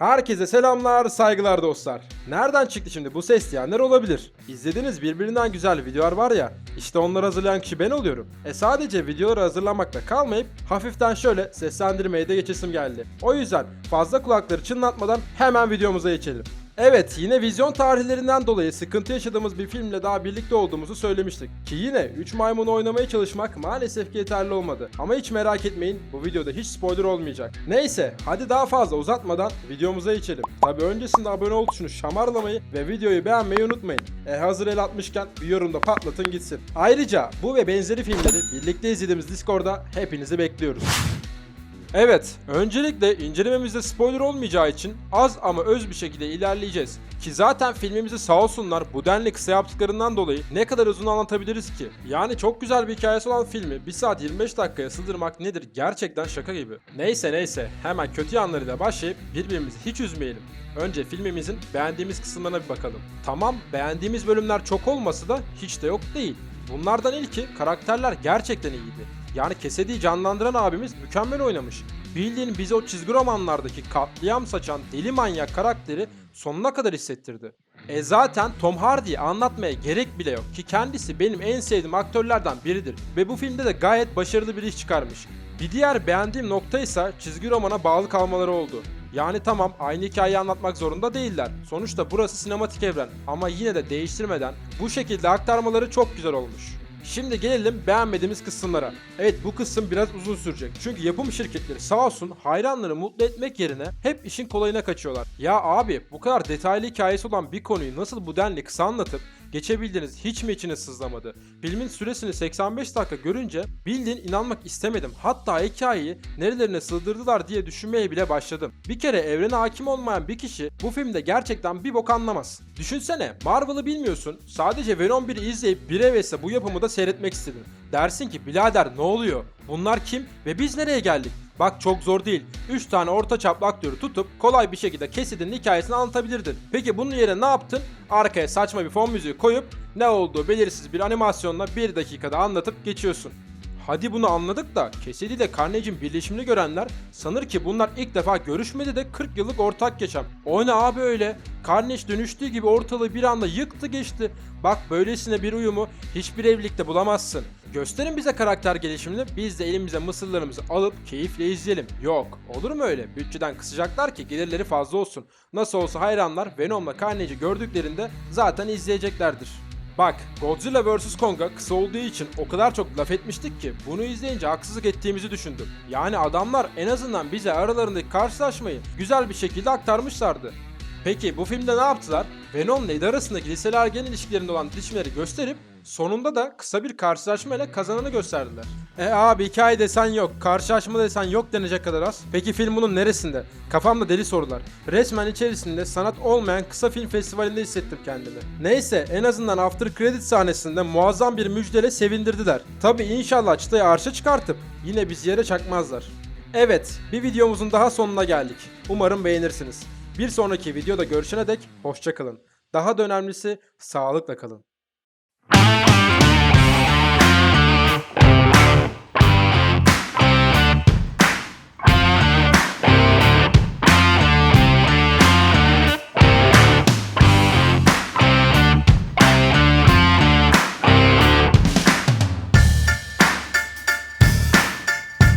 Herkese selamlar, saygılar dostlar. Nereden çıktı şimdi bu ses diyenler olabilir. İzlediğiniz birbirinden güzel videolar var ya, işte onları hazırlayan kişi ben oluyorum. E sadece videoları hazırlamakla kalmayıp hafiften şöyle seslendirmeye de geçesim geldi. O yüzden fazla kulakları çınlatmadan hemen videomuza geçelim. Evet yine vizyon tarihlerinden dolayı sıkıntı yaşadığımız bir filmle daha birlikte olduğumuzu söylemiştik. Ki yine 3 maymun oynamaya çalışmak maalesef ki yeterli olmadı. Ama hiç merak etmeyin bu videoda hiç spoiler olmayacak. Neyse hadi daha fazla uzatmadan videomuza geçelim. Tabi öncesinde abone ol tuşunu şamarlamayı ve videoyu beğenmeyi unutmayın. E hazır el atmışken bir yorumda patlatın gitsin. Ayrıca bu ve benzeri filmleri birlikte izlediğimiz Discord'da hepinizi bekliyoruz. Evet, öncelikle incelememizde spoiler olmayacağı için az ama öz bir şekilde ilerleyeceğiz. Ki zaten filmimizi sağ olsunlar bu denli kısa yaptıklarından dolayı ne kadar uzun anlatabiliriz ki? Yani çok güzel bir hikayesi olan filmi 1 saat 25 dakikaya sığdırmak nedir gerçekten şaka gibi. Neyse neyse hemen kötü yanlarıyla başlayıp birbirimizi hiç üzmeyelim. Önce filmimizin beğendiğimiz kısımlarına bir bakalım. Tamam beğendiğimiz bölümler çok olması da hiç de yok değil. Bunlardan ilki karakterler gerçekten iyiydi. Yani Kesedi'yi canlandıran abimiz mükemmel oynamış. Bildiğin bize o çizgi romanlardaki katliam saçan deli manyak karakteri sonuna kadar hissettirdi. E zaten Tom Hardy'yi anlatmaya gerek bile yok ki kendisi benim en sevdiğim aktörlerden biridir ve bu filmde de gayet başarılı bir iş çıkarmış. Bir diğer beğendiğim nokta ise çizgi romana bağlı kalmaları oldu. Yani tamam aynı hikayeyi anlatmak zorunda değiller. Sonuçta burası sinematik evren ama yine de değiştirmeden bu şekilde aktarmaları çok güzel olmuş. Şimdi gelelim beğenmediğimiz kısımlara. Evet bu kısım biraz uzun sürecek. Çünkü yapım şirketleri sağ olsun hayranları mutlu etmek yerine hep işin kolayına kaçıyorlar. Ya abi bu kadar detaylı hikayesi olan bir konuyu nasıl bu denli kısa anlatıp geçebildiniz hiç mi içine sızlamadı? Filmin süresini 85 dakika görünce bildiğin inanmak istemedim. Hatta hikayeyi nerelerine sığdırdılar diye düşünmeye bile başladım. Bir kere evrene hakim olmayan bir kişi bu filmde gerçekten bir bok anlamaz. Düşünsene Marvel'ı bilmiyorsun. Sadece Venom 1'i izleyip bir hevesle bu yapımı da seyretmek istedin. Dersin ki birader ne oluyor? Bunlar kim ve biz nereye geldik? Bak çok zor değil. 3 tane orta çaplı aktörü tutup kolay bir şekilde Cassidy'nin hikayesini anlatabilirdin. Peki bunun yerine ne yaptın? Arkaya saçma bir fon müziği koyup ne olduğu belirsiz bir animasyonla 1 dakikada anlatıp geçiyorsun. Hadi bunu anladık da Cassidy ile Carnage'in birleşimini görenler sanır ki bunlar ilk defa görüşmedi de 40 yıllık ortak yaşam. O ne abi öyle? Carnage dönüştüğü gibi ortalığı bir anda yıktı geçti. Bak böylesine bir uyumu hiçbir evlilikte bulamazsın. Gösterin bize karakter gelişimini biz de elimize mısırlarımızı alıp keyifle izleyelim. Yok olur mu öyle? Bütçeden kısacaklar ki gelirleri fazla olsun. Nasıl olsa hayranlar Venom'la Carnage'i gördüklerinde zaten izleyeceklerdir. Bak Godzilla vs. Kong'a kısa olduğu için o kadar çok laf etmiştik ki bunu izleyince haksızlık ettiğimizi düşündüm. Yani adamlar en azından bize aralarındaki karşılaşmayı güzel bir şekilde aktarmışlardı. Peki bu filmde ne yaptılar? Venom ile arasındaki liseli ergen ilişkilerinde olan dişimleri gösterip sonunda da kısa bir karşılaşmayla kazananı gösterdiler. E abi hikaye desen yok, karşılaşma desen yok denecek kadar az. Peki film bunun neresinde? Kafamda deli sorular. Resmen içerisinde sanat olmayan kısa film festivalinde hissettim kendimi. Neyse en azından after credit sahnesinde muazzam bir müjdele sevindirdiler. Tabi inşallah çıtayı arşa çıkartıp yine bizi yere çakmazlar. Evet, bir videomuzun daha sonuna geldik. Umarım beğenirsiniz. Bir sonraki videoda görüşene dek hoşçakalın. Daha da önemlisi sağlıkla kalın. Thank you.